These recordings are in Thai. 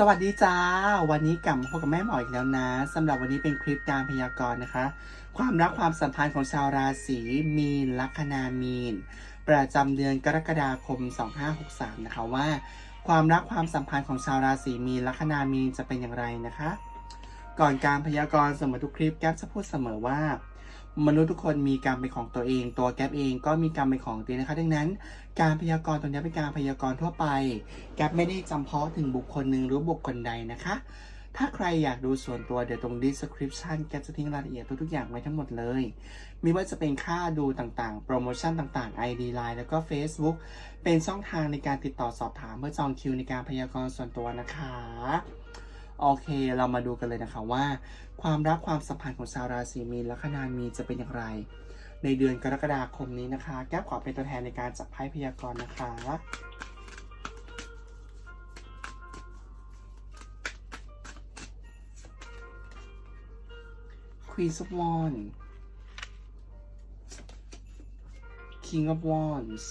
สวัสดีจ้า วันนี้กลับมาพบกับแม่หมออีกแล้วนะสำหรับวันนี้เป็นคลิปการพยากรณ์นะคะ ความรักความสัมพันธ์ของชาวราศีมีนลัคนามีน ประจำเดือนกรกฎาคม 2563 นะคะว่า ความรักความสัมพันธ์ของชาวราศีมีนลัคนามีนจะเป็นอย่างไรนะคะ ก่อนการพยากรณ์เสมอทุกคลิปแก๊ปจะพูดเสมอว่า มนุษย์ทุกคนมีกรรมเป็นของตัวเอง ตัวแก๊ปเองก็มีกรรมเป็นของตัวเองนะคะ ดังนั้น การพยากรณ์ตัวนี้เป็นการพยากรณ์ทั่วไป แก๊ปไม่ได้จำเพาะถึงบุคคลหนึ่งหรือบุคคลใดนะคะ ถ้าใครอยากดูส่วนตัวเดี๋ยวตรง description แก๊ปจะทิ้งรายละเอียดทุกๆอย่างไว้ทั้งหมดเลยม่ว่าจะเป็นค่าดูต่างๆ โปรโมชั่นต่างๆ ID Line แล้วก็ Facebook เป็นช่องทางในการติดต่อสอบถามเพื่อจองคิวในการพยากรณ์ส่วนตัวนะคะ โอเค เรามาดูกันเลยนะคะว่า ความรักความสัมพันธ์ของชาวราศีมีนและคณามีจะเป็นอย่างไร ในเดือนกรกฎาคมนี้นะคะ แก้วขอเป็นตัวแทนในการจับไพ่พยากรณ์นะคะ Queen of Wands King of Wands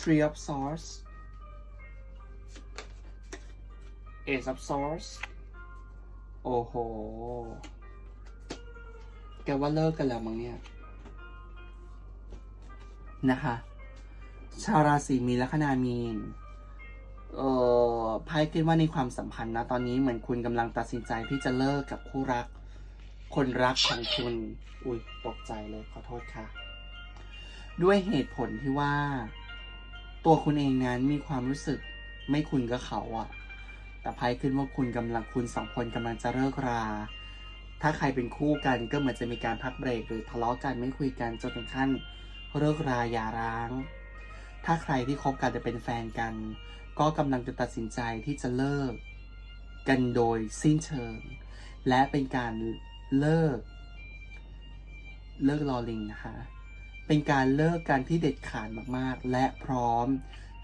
Three of Swords Ace of Swords โอ้โห แกว่าเลิกกันแล้วมั้งเนี่ย นะคะ ชาวราศีมีนและคนามีน เอ่อไพ่คิดว่าในความสัมพันธ์นะ ตอนนี้เหมือนคุณกำลังตัดสินใจที่จะเลิกกับคู่รัก คนรักของคุณ อุ้ยตกใจเลยขอโทษค่ะ ด้วยเหตุผลที่ว่า ตัวคุณเองนั้นมีความรู้สึกไม่คุณกับเขาอะ แต่ไพ่ขึ้นว่าคุณกำลังคุณสองคนกำลังจะเลิกรา ถ้าใครเป็นคู่กันก็เหมือนจะมีการพักเบรกหรือทะเลาะกันไม่คุยกันจนถึงขั้นเลิกราอย่าร้าง ถ้าใครที่คบกันจะเป็นแฟนกัน ก็กำลังจะตัดสินใจที่จะเลิก กันโดยสิ้นเชิง และเป็นการเลิก เลิกลอลิงนะคะ เป็นการเลิกกันที่เด็ดขาดมากๆ และพร้อม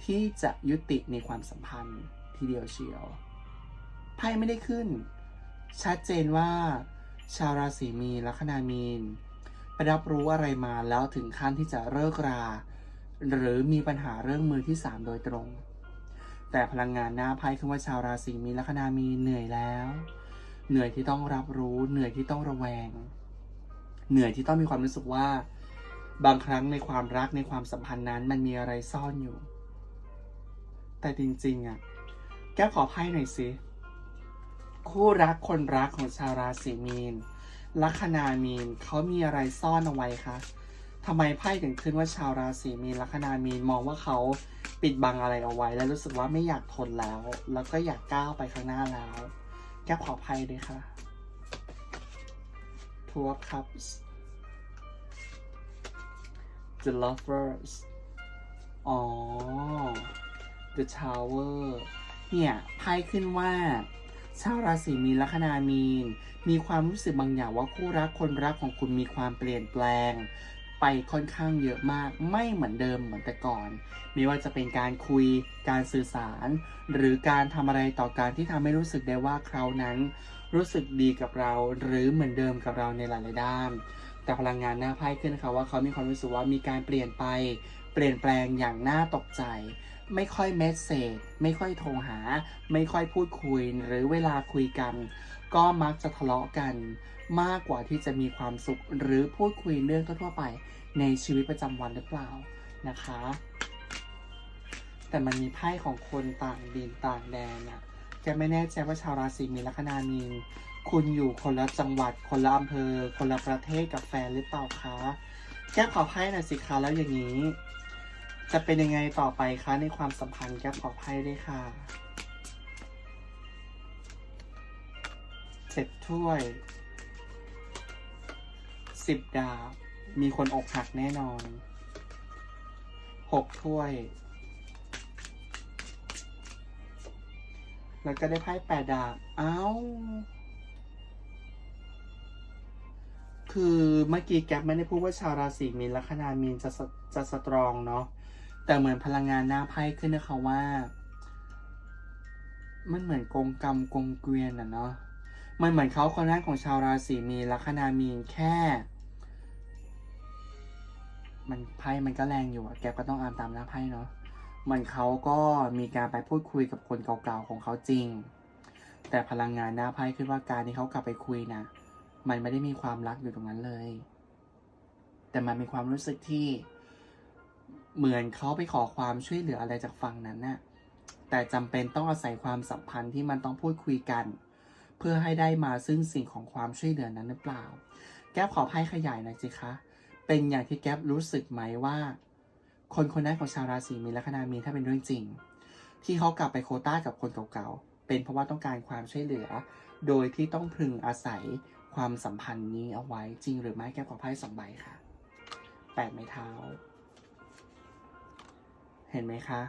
ที่จะยุติในความสัมพันธ์ ทีเดียวเชียว ไพ่ไม่ได้ขึ้น ชัดเจนว่า ชาวราศีมีนลัคนามีน ไปรับรู้อะไรมาแล้วถึงขั้นที่จะเลิกรา หรือมีปัญหาเรื่องมือที่สามโดยตรง แต่พลังงานหน้าไพ่คือว่าชาวราศีมีนลัคนามีนเหนื่อยแล้ว เหนื่อยที่ต้องรับรู้ เหนื่อยที่ต้องระแวง เหนื่อยที่ต้องมีความรู้สึกว่า บางครั้งในความรักในความสัมพันธ์นั้นมันมีอะไรซ่อนอยู่ แต่จริงๆอะ แก้วขอไพ่หน่อยสิคู่รักคนรักของชาวราศีมีน ลัคนามีนเขามีอะไรซ่อนเอาไว้คะทำไมไพ่ถึงขึ้นว่าชาวราศีมีนลัคนามีนมองว่าเขาปิดบังอะไรเอาไว้ และรู้สึกว่าไม่อยากทนแล้ว แล้วก็อยากก้าวไปข้างหน้าแล้ว แก้ขอไพ่ด้วยค่ะ Two of Cups The Lovers อ๋อ The Tower เนี่ยไพ่ขึ้นว่าชาวราศีมีนลัคนามีน มีความรู้สึกบางอย่างว่าคู่รักคนรักของคุณมีความเปลี่ยนแปลง ไปค่อนข้างเยอะมากไม่เหมือนเดิมเหมือนแต่ก่อน ไม่ว่าจะเป็นการคุยการสื่อสาร หรือการทำอะไรต่อการที่ทำให้รู้สึกได้ว่าเขานั้น รู้สึกดีกับเราหรือเหมือนเดิมกับเราในหลายๆด้าน แต่พลังงานหน้าไพ่ขึ้นนะคะว่าเขามีความรู้สึกว่ามีการเปลี่ยนไป เปลี่ยนแปลงอย่างน่าตกใจ ไม่ค่อยเมสเซจไม่ค่อยโทรหา ไม่ค่อยพูดคุยหรือเวลาคุยกัน ก็มักจะทะเลาะกัน มากกว่าที่จะมีความสุขหรือพูดคุยเรื่องทั่วๆไป ในชีวิตประจำวันหรือเปล่านะคะ แต่มันมีไพ่ของคนต่างดินต่างแดนอะแกไม่แน่ใจว่าชาวราศีมีลัคนามีนคุณอยู่คนละจังหวัด คนละอำเภอ คนละประเทศกับแฟนหรือเปล่าคะ แก้ขอไพ่หน่อยสิคะแล้วอย่างนี้ จะเป็นยังไงต่อไปคะในความสัมพันธ์แกขอไพ่ด้วยค่ะเจ็ดถ้วยสิบดาบ มีคนอกหักแน่นอนหกถ้วย แล้วก็ได้ไพ่แปดดาบ เอ้า คือเมื่อกี้แก๊ปไม่ได้พูดว่าชาวราศีมีนลัคนามีนจะจะสตรองเนาะ แต่เหมือนพลังงานหน้าไพ่ขึ้นนะคะว่า มันเหมือนกงกรรมกงเกวียนอะเนาะมันเหมือนเขาคนแรกของชาวราศีมีลัคนามีนแค่ มันไพ่มันก็แรงอยู่อะแกก็ต้องอ่านตามหน้าไพ่เนาะมันเขาก็มีการไปพูดคุยกับคนเก่าๆของเขาจริง แต่พลังงานหน้าไพ่ขึ้นว่าการที่เขากลับไปคุยนะมันไม่ได้มีความรักอยู่ตรงนั้นเลย แต่มันมีความรู้สึกที่ เหมือนเขาไปขอความช่วยเหลืออะไรจากฝั่งนั้นน่ะแต่จำเป็นต้องอาศัยความสัมพันธ์ที่มันต้องพูดคุยกัน เพื่อให้ได้มาซึ่งสิ่งของความช่วยเหลือนั้นหรือเปล่า แก๊ปขอไพ่ขยายหน่อยสิคะ เป็นอย่างที่แก๊ปรู้สึกไหมว่า คนคนนั้นของชาวราศีมีนละคณามีนถ้าเป็นเรื่องจริง ที่เขากลับไปโคต้ากับคนเก่าๆเป็นเพราะว่าต้องการความช่วยเหลือ โดยที่ต้องพึงอาศัยความสัมพันธ์นี้เอาไว้จริงหรือไม่แก้วขอไพ่สองใบค่ะแปดไม้เท้า เห็นไหมคะ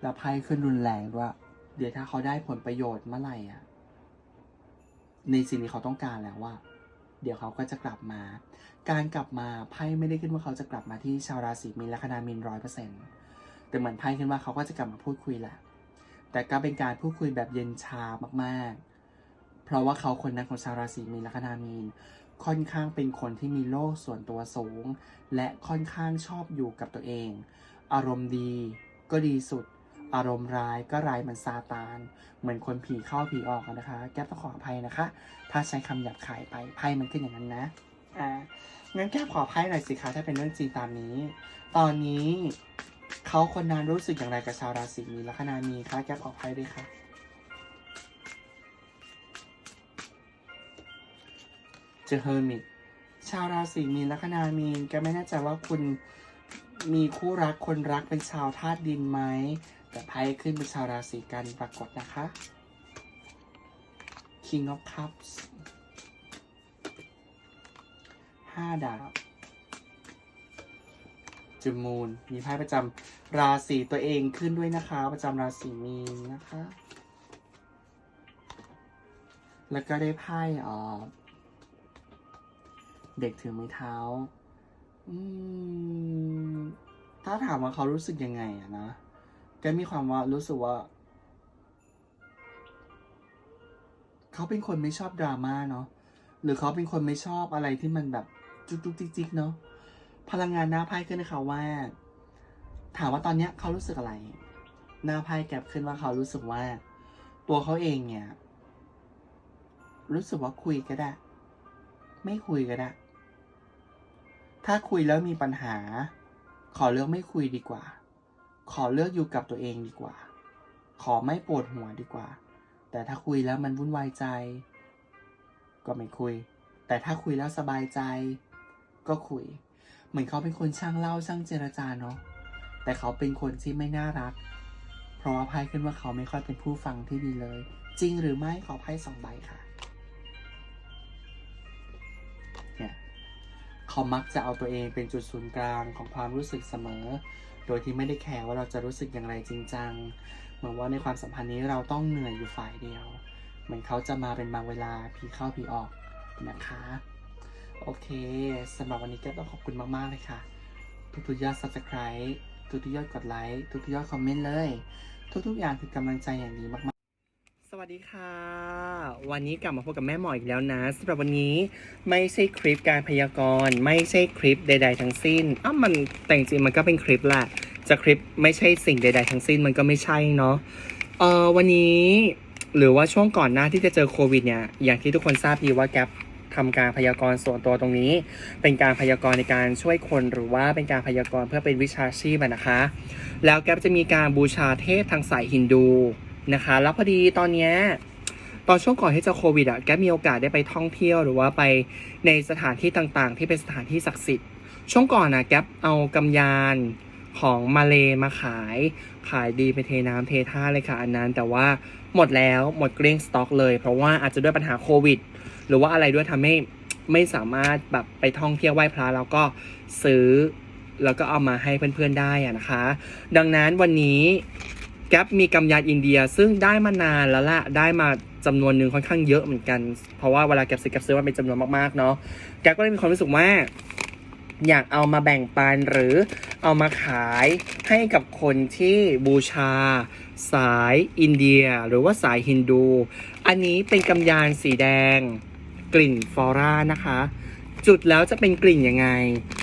แล้วไพ่ขึ้นรุนแรงด้วย เดี๋ยวถ้าเขาได้ผลประโยชน์เมื่อไหร่อะ ในสิ่งที่เขาต้องการแล้วว่า เดี๋ยวเขาก็จะกลับมา การกลับมาไพ่ไม่ได้ขึ้นว่าเขาจะกลับมาที่ชาวราศีมีนและคณามีนร้อยเปอร์เซ็นต์แต่เหมือนไพ่ขึ้นว่าเขาก็จะกลับมาพูดคุยแหละ แต่ก็เป็นการพูดคุยแบบเย็นชามากๆ เพราะว่าเขาคนนั้นของชาวราศีมีนและคณามีน ค่อนข้างเป็นคนที่มีโลกส่วนตัวสูง และค่อนข้างชอบอยู่กับตัวเอง อารมณ์ดีก็ดีสุด อารมณ์ร้ายก็ร้ายเหมือนซาตาน เหมือนคนผีเข้าผีออกนะคะ แก้ต้องขออภัยนะคะ ถ้าใช้คำหยาบคายไปไพ่มันขึ้นอย่างนั้นนะอ่างั้นแก้ขอไพ่หน่อยสิคะถ้าเป็นเรื่องจริงตามนี้ ตอนนี้เขาคนนั้นรู้สึกอย่างไรกับชาวราศีมีและคณามีคะแก้ขอไพ่ด้วยค่ะ เจอเฮอร์มิตชาวราศีมีนละคณามีนก็ไม่แน่ใจว่าคุณมีคู่รักคนรักเป็นชาวธาตุดินไหม แต่ไพ่ขึ้นเป็นชาวราศีกันปรากฏนะคะ King of Cups ห้าดาบจูมูนมีไพ่ประจำราศีตัวเองขึ้นด้วยนะคะ ประจำราศีมีนนะคะ แล้วก็ได้ไพ่อ่อ เด็กถือไม้เท้า อืม ถ้าถามว่าเขารู้สึกยังไงอะนะแกมีความว่ารู้สึกว่า เขาเป็นคนไม่ชอบดราม่าเนาะหรือเขาเป็นคนไม่ชอบอะไรที่มันแบบจุกจุกจิกจิกเนาะพลังงานหน้าไพ่ขึ้นนะคะว่า ถามว่าตอนเนี้ยเขารู้สึกอะไร หน้าไพ่แกบขึ้นว่าเขารู้สึกว่า ตัวเขาเองเนี่ย รู้สึกว่าคุยก็ได้ ไม่คุยก็ได้ ถ้าคุยแล้วมีปัญหา ขอเลือกไม่คุยดีกว่า ขอเลือกอยู่กับตัวเองดีกว่า ขอไม่ปวดหัวดีกว่า แต่ถ้าคุยแล้วมันวุ่นวายใจ ก็ไม่คุย แต่ถ้าคุยแล้วสบายใจ ก็คุย เหมือนเขาเป็นคนช่างเล่าช่างเจรจาเนาะ แต่เขาเป็นคนที่ไม่น่ารัก เพราะว่าไพ่ขึ้นว่าเขาไม่ค่อยเป็นผู้ฟังที่ดีเลย จริงหรือไม่ขอไพ่สองใบค่ะ เขามักจะเอาตัวเองเป็นจุดศูนย์กลางของความรู้สึกเสมอ โดยที่ไม่ได้แคร์ว่าเราจะรู้สึกอย่างไรจริงจัง เหมือนว่าในความสัมพันธ์นี้เราต้องเหนื่อยอยู่ฝ่ายเดียว เหมือนเขาจะมาเป็นบางเวลาผีเข้าผีออกนะคะ โอเคสำหรับวันนี้ก็ต้องขอบคุณมากๆเลยค่ะ ทุกๆยอด subscribe ทุกๆยอดกดไลค์ ทุกๆยอดคอมเมนต์เลย ทุกๆอย่างคือกำลังใจอย่างดีมากๆ สวัสดีค่ะ วันนี้กลับมาพบกับแม่หมออีกแล้วนะสำหรับวันนี้ไม่ใช่คลิปการพยากรณ์ ไม่ใช่คลิปใด ๆ ทั้งสิ้นอ้าวมันแต่จริงมันก็เป็นคลิปแหละจะคลิปไม่ใช่สิ่งใด ๆ ทั้งสิ้นมันก็ไม่ใช่เนาะเออวันนี้หรือว่าช่วงก่อนหน้าที่จะเจอโควิดเนี่ยอย่างที่ทุกคนทราบดีว่าแกปทำการพยากรณ์ส่วนตัวตรงนี้ เป็นการพยากรณ์ในการช่วยคนหรือว่าเป็นการพยากรณ์เพื่อเป็นวิชาชีพนะคะ แล้วแกปจะมีการบูชาเทพทางสายฮินดู นะคะ แล้วพอดีตอนเนี้ยตอนช่วงก่อนที่จะโควิดอะแกมีโอกาสได้ไปท่องเที่ยวหรือว่าไปในสถานที่ต่างๆ ที่เป็นสถานที่ศักดิ์สิทธิ์ช่วงก่อนนะแกเอากำยานของมาเลมาขายขายดีไปเทน้ำเทท่าเลยค่ะอันนั้น แต่ว่าหมดแล้วหมดเกลี้ยงสต็อกเลย เพราะว่าอาจจะด้วยปัญหาโควิด หรือว่าอะไรด้วยทำให้ไม่สามารถแบบไปท่องเที่ยวไหว้พระแล้วก็ซื้อแล้วก็เอามาให้เพื่อนๆได้อะนะคะ ดังนั้นวันนี้ แก๊ปมีกำยานอินเดียซึ่งได้มานานแล้วละได้มาจำนวนหนึ่งค่อนข้างเยอะเหมือนกัน เพราะว่าเวลาแก๊ปซื้อแก๊ปซื้อมาเป็นจำนวนมากๆเนาะแก๊ปก็เลยมีความรู้สึกว่า อยากเอามาแบ่งปันหรือเอามาขายให้กับคนที่บูชา สายอินเดีย หรือว่าสายฮินดู อันนี้เป็นกำยานสีแดง กลิ่นฟลอร่านะคะ จุดแล้วจะเป็นกลิ่นยังไง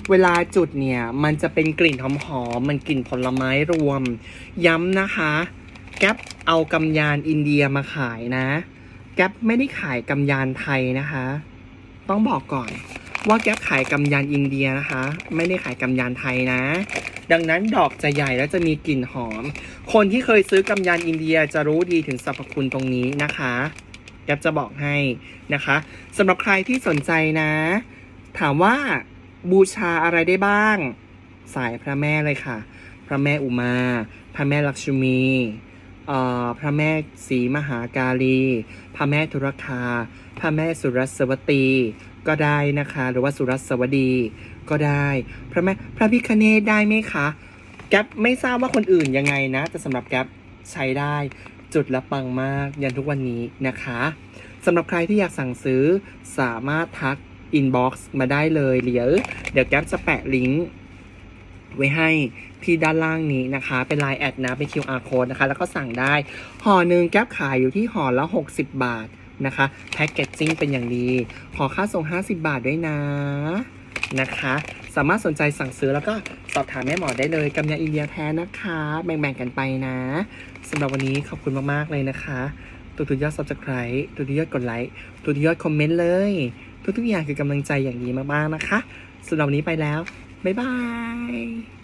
เวลาจุดเนี่ยมันจะเป็นกลิ่นหอมๆมันกลิ่นผลไม้รวม ย้ำนะคะ แก๊ปเอากำยานอินเดียมาขายนะ แก๊ปไม่ได้ขายกำยานไทยนะคะ ต้องบอกก่อนว่าแก๊ปขายกำยานอินเดียนะคะ ไม่ได้ขายกำยานไทยนะ ดังนั้นดอกจะใหญ่แล้วจะมีกลิ่นหอม คนที่เคยซื้อกำยานอินเดียจะรู้ดีถึงสรรพคุณตรงนี้นะคะแก๊ปจะบอกให้นะคะสำหรับใครที่สนใจนะ ถามว่าบูชาอะไรได้บ้าง สายพระแม่เลยค่ะ พระแม่อุมา พระแม่ลักษมีเอ่อพระแม่ศรีมหากาลีพระแม่ธุรคา พระแม่สุรสวตี ก็ได้นะคะ หรือว่าสุรสวดี ก็ได้ พระแม่พระพิคเนตได้ไหมคะ แก๊ปไม่ทราบว่าคนอื่นยังไงนะ แต่สำหรับแก๊ปใช้ได้จุดละปังมาก ยันทุกวันนี้นะคะสำหรับใครที่อยากสั่งซื้อสามารถทัก อินบ็อกซ์มาได้เลยเดี๋ยวเดี๋ยวแก๊ปจะแปะลิงก์ไว้ให้ที่ด้านล่างนี้นะคะ เป็น Line แอดนะ เป็น QR code นะคะ แล้วก็สั่งได้ห่อหนึ่งแก๊ปขายอยู่ที่ห่อละ 60 บาทนะคะแพ็กเกจจิ้งเป็นอย่างดี ขอค่าส่ง 50 บาทด้วยนะนะคะ สามารถสนใจสั่งซื้อแล้วก็สอบถามแม่หมอได้เลยกำยาอินเดียแท้นะคะ แบ่งๆกันไปนะสำหรับวันนี้ขอบคุณมากๆเลยนะคะ ตัวทุกๆยอด subscribe ทุกๆยอดกดไลค์ทุกๆยอดคอมเมนต์เลย ทุกๆอย่างคือกำลังใจอย่างดีมากๆนะคะสำหรับวันนี้ไปแล้ว บ๊ายบาย